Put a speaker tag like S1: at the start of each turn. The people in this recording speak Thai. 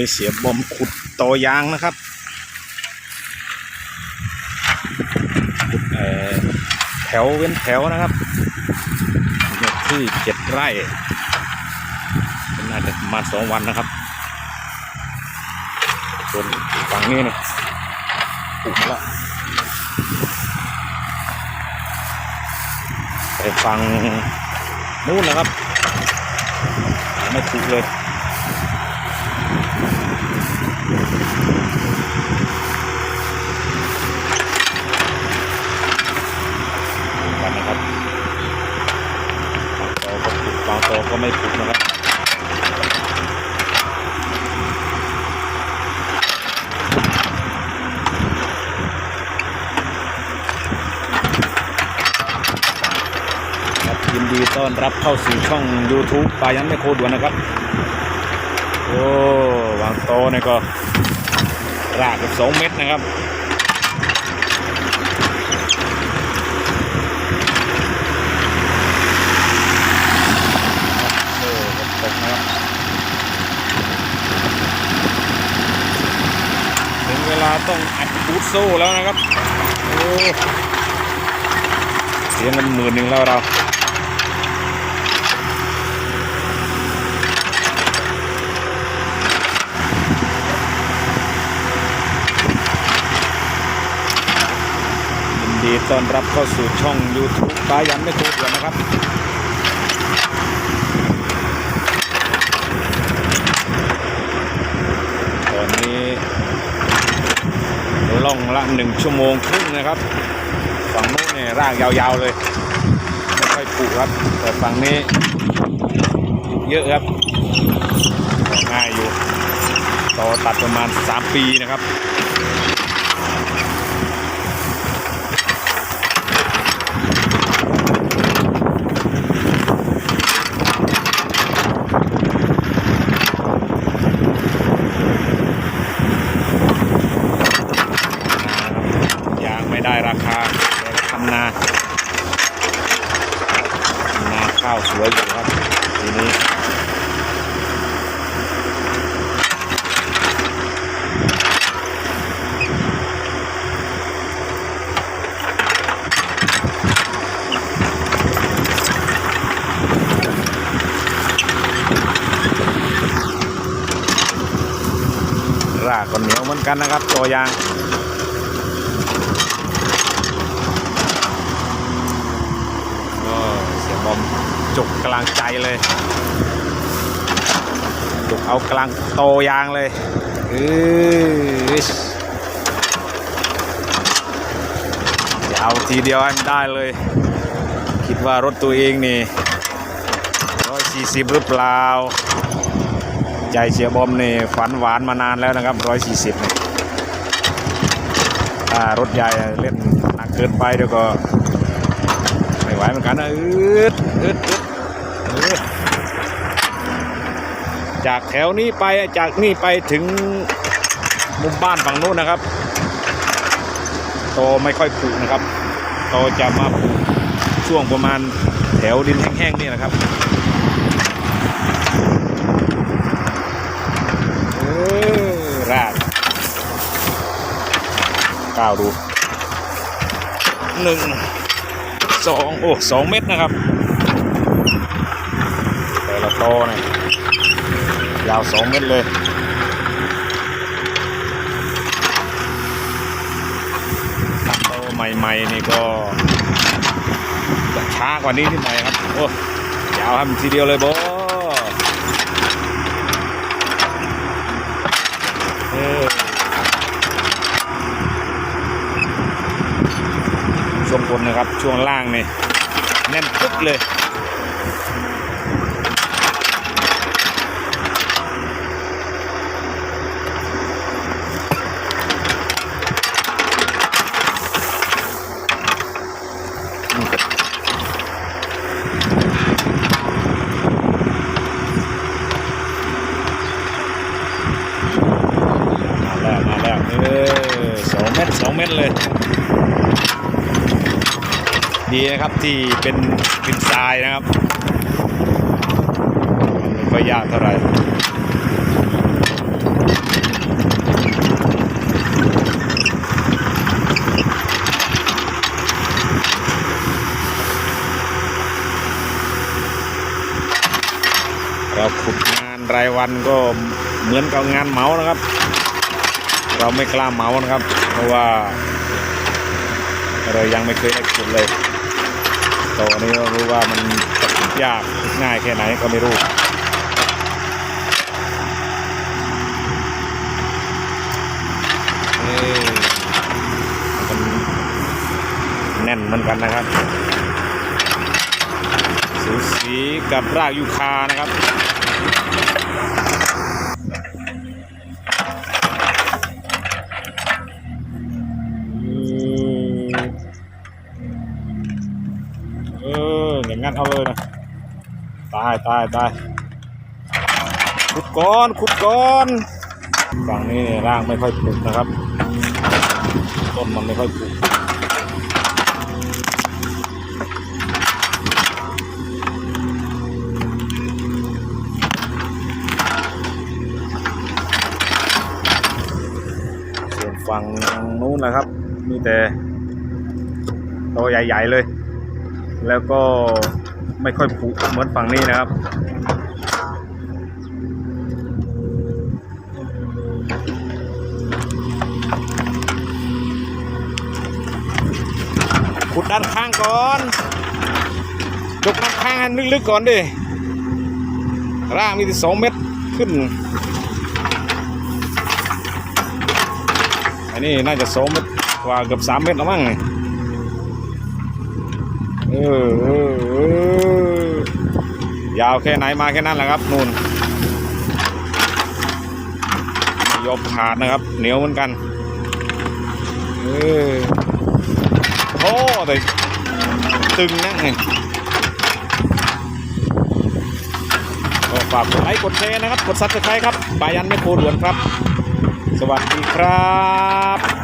S1: มีเสียบอมขุดตอยางนะครับขุดแถวเว้นแถวนะครับคือที่เจ็ดไร่น่าจะมาสองวันนะครับส่วนฝั่งนี้เนี่ยปลูกมาแล้วไปฝั่งนู้นนะครับ ไม่ปลูกเลย กันนะครับบางตอ ก็ไม่ปลูกนะครับครับยินดีต้อนรับเข้าสู่ช่อง YouTube ปายันไม่โคด่วนนะครับ โอ้วางโตเนี่ยก็รากสองเม็ดนะครับ โอ้ฝนตกนะครับถึงเวลาต้อง อัดบูทโซ่แล้วนะครับโอ้เสียเงินหมื่นหนึ่งแล้วเรายินดีต้อนรับเข้าสู่ช่อง YouTube ปายันไม่ถูกด่วนนะครับ ตอนนี้ ล่องละหนึ่งชั่วโมงครึ่งนะครับ ฝั่งโน้นเนี่ยรากยาวๆเลย ไม่ค่อยปลูกครับ แต่ฝั่งนี้ เยอะครับง่ายอยู่ ต่อตัดประมาณ 3 ปีนะครับ ยางไม่ได้ราคาแต่ก็ทำนาทำนาข้าวสวยอยู่ครับทีนี้ รากก็เหนียวเหมือนกันนะครับตัวยางก็เสียบอมจุกกลางใจเลยจุกเอากลางโตยางเลยเออจะเอาทีเดียวให้มันได้เลย คิดว่ารถตัวเองนี่ร้อยสี่สิบหรือเปล่า ใจเสียบอมนี่ฝันหวานมานานแล้วนะครับร้อยสี่สิบเนี่ยรถใหญ่เล่นหนักเกินไปเดี๋ยวก็ไม่ไหวเหมือนกันนะอืดอืดอืดอืดจากแถวนี้ไปจากนี่ไปถึงมุมบ้านฝั่งนู้นนะครับโตไม่ค่อยปลูกนะครับโตจะมาปลูกช่วงประมาณแถวดินแห้งๆนี่นะครับเออราก้าวดูหนึ่งสองโอ้สองเม็ดนะครับ แต่ละตอเนี่ยยาวสองเม็ดเลยโตใหม่ๆนี่ก็ช้ากว่านี้นิดหน่อยครับ โอ้ยาวทำทีเดียวเลยโบเออ ช่วงบนนะครับ ช่วงล่างนี่แน่นปึ๊กเลย เออสองเม็ดสองเม็ดเลย ดีนะครับที่เป็นเป็นทรายนะครับไม่ค่อยยากเท่าไหร่เราขุดงานรายวันก็เหมือนกับงานเหมานะครับ เราไม่กล้าเหมานะครับ เพราะว่าเรายังไม่เคยได้ขุดเลยตอนนี้รู้ว่ามันยากง่ายแค่ไหนก็ไม่รู้มันแน่นเหมือนกันนะครับ สูสีกับรากยูคานะครับ ตายตายขุดก้อนขุดก้อนฝั่งนี้ร่างไม่ค่อยปลูกนะครับ ต้นมันไม่ค่อยปลูกส่วนฝั่งนู้นนะครับ มีแต่ตัวใหญ่ ๆ เลย แล้วก็ ไม่ค่อยผุเหมือนฝั่งนี้นะครับ ขุดด้านข้างก่อนยกด้านข้างให้ลึกๆก่อนดิร่างมีที่สองเมตรขึ้นอันนี้น่าจะสองเมตรกว่าเกือบสามเมตรแล้วมั้งนี่เออเออเออ ยาวแค่ไหนมาแค่นั้นแหละครับนู่นยอมขาดนะครับ เหนียวเหมือนกันเออโอ้แต่ตึงนั่งไงก็ฝากกดไลค์กดแชร์นะครับ กดซับสไครต์ครับบายันไม่โคด่วนครับ สวัสดีครับ